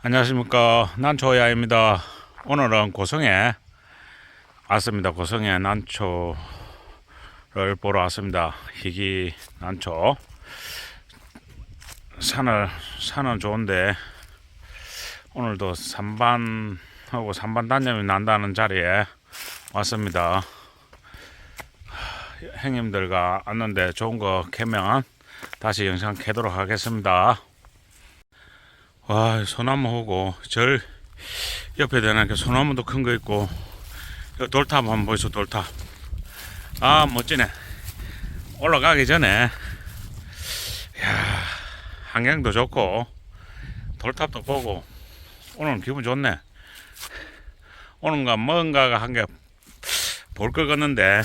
안녕하십니까. 난초야입니다. 오늘은 고성에 왔습니다. 고성에 난초를 보러 왔습니다. 희귀 난초. 산을 산은 좋은데 오늘도 산반하고 산반 단념이 난다는 자리에 왔습니다. 형님들과 왔는데 좋은 거 캐면 다시 영상 캐도록 하겠습니다 와 소나무 하고 절 옆에 되는 게 소나무도 큰 거 있고 요 돌탑 한번 보이소 돌탑. 아 멋지네. 올라가기 전에. 야 환경도 좋고 돌탑도 보고 오늘 기분 좋네. 오는가 뭔가가 한것 같는데.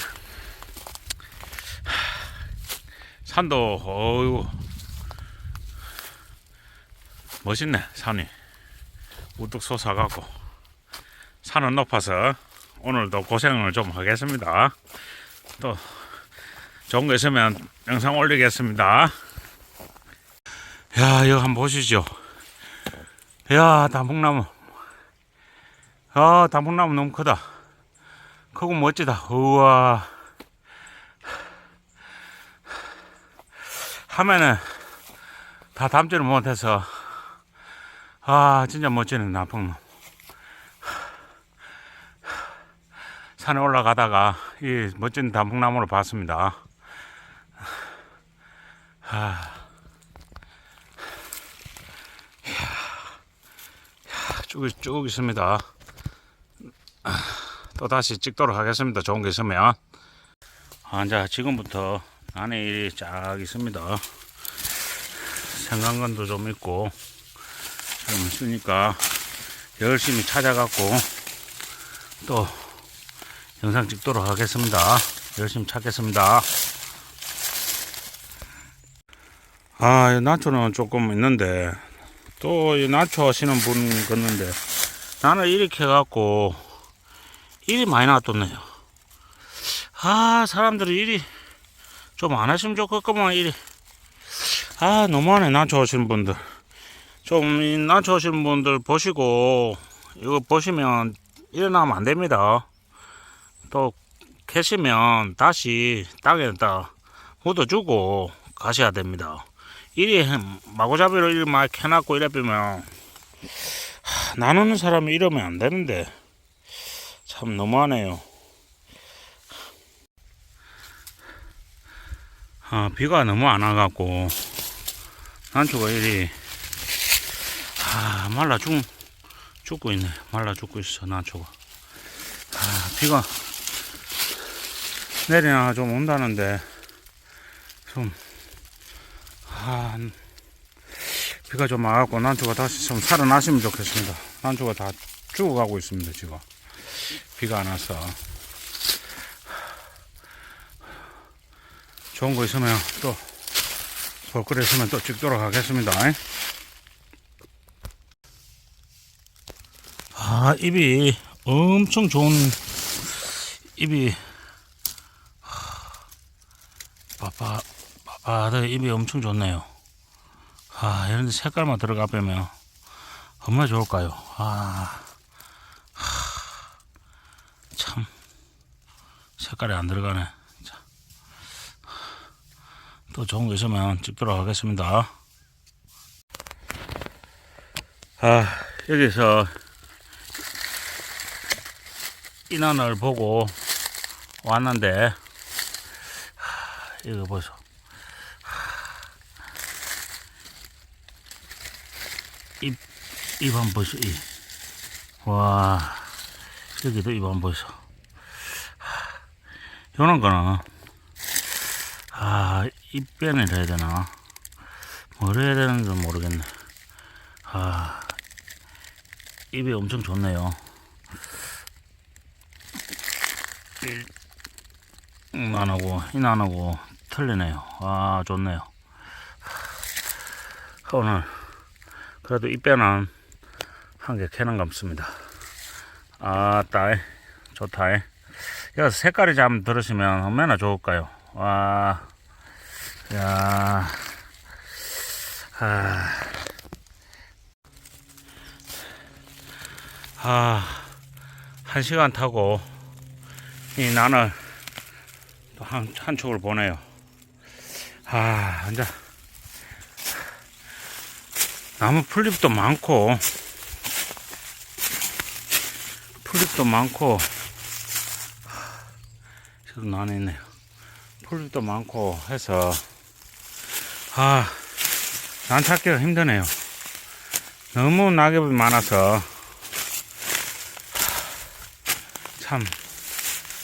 산도 어유 멋있네 산이. 우뚝 솟아가고. 산은 높아서 오늘도 고생을 좀 하겠습니다. 또 좋은 거 있으면 영상 올리겠습니다. 야 이거 한번 보시죠. 야 단풍나무. 아 단풍나무 너무 크다. 크고 멋지다. 우와. 화면에 다 담지를 못해서 아 진짜 멋지네 나풍 산에 올라가다가 이 멋진 단풍나무를 봤습니다. 아, 쭉, 쭉 있습니다. 아, 또 다시 찍도록 하겠습니다. 좋은 게 있으면. 아, 자 지금부터 안에 일이 쫙 있습니다. 생강근도 좀 있고 좀 있으니까 열심히 찾아갖고 또 영상 찍도록 하겠습니다. 열심히 찾겠습니다. 아, 이 나초는 조금 있는데 또이 나초 하시는 분 걷는데 나는 이렇게 해갖고 일이 많이 놔뒀네요. 아, 사람들이 일이 좀 안 하시면 좋겠구만 일이. 아, 너무하네 나초 하시는 분들. 좀 낮춰오신 분들 보시고 이거 보시면 일어나면 안 됩니다. 또 캐시면 다시 땅에다 묻어주고 가셔야 됩니다. 일이 마구잡이로 일 많이 캐놨고 이래 빼면 나누는 사람이 이러면 안 되는데 참 너무하네요. 아, 비가 너무 안 와갖고 난초가 일이 아, 말라 죽, 죽고 있네. 말라 죽고 있어, 나초가. 아, 비가 내리나 좀 온다는데, 좀, 아, 비가 좀 와갖고 난초가 다시 좀 살아나시면 좋겠습니다. 난초가 다 죽어가고 있습니다, 지금. 비가 안 와서. 좋은 거 있으면 또, 볼거리 있으면 또 찍도록 하겠습니다. 아, 입이 엄청 좋은 입이 빠빠 빠빠들 입이 엄청 좋네요. 아, 이런데 색깔만 들어가 빼면 얼마나 좋을까요? 아, 하, 참 색깔이 안 들어가네. 자, 또 좋은 거 있으면 찍도록 하겠습니다. 아, 여기서 인원을 보고 왔는데 하, 이거 보소. 입, 입 한번 보소 입 와 여기도 입 한번 보소. 요런 거는 아 입변을 해야 되나? 뭘 해야 되는지 모르겠네. 아 입이 엄청 좋네요 음, 안 하고 인 안 하고 틀리네요. 아 좋네요. 오늘 그래도 이 빼는 한 개 캐는 감습니다. 아따 좋다. 여기서 색깔이 좀 들으시면 얼마나 좋을까요? 와, 야, 아, 아, 한 시간 타고 이 난을 또 한, 한쪽을 보내요. 아, 이제 나무 풀잎도 많고 풀잎도 많고 지금 난에 있네요. 풀잎도 많고 해서 아, 난 찾기가 힘드네요. 너무 낙엽이 많아서 참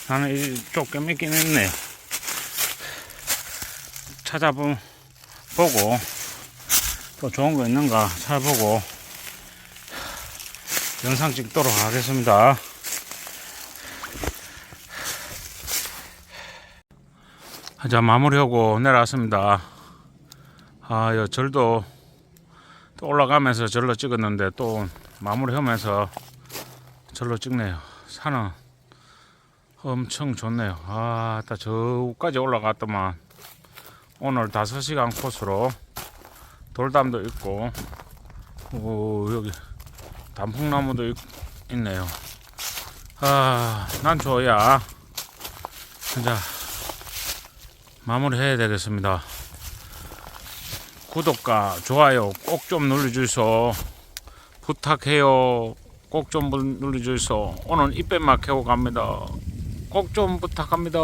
나는 이쪽 껴있긴 했네요. 찾아보 보고 또 좋은 거 있는가 찾아보고 영상 찍도록 하겠습니다. 자 마무리하고 내려왔습니다. 아, 요 절도 또 올라가면서 절로 찍었는데 또 마무리하면서 절로 찍네요. 산은 엄청 좋네요. 아, 딱 저까지 올라갔더만 오늘 5시간 코스로 돌담도 있고 오, 여기 단풍나무도 있, 있네요. 아, 난 좋아야. 자, 마무리 해야 되겠습니다. 구독과 좋아요 꼭 좀 눌러주소 부탁해요 꼭 좀 눌러주소 오늘 이빼만 캐고 갑니다 꼭 좀 부탁합니다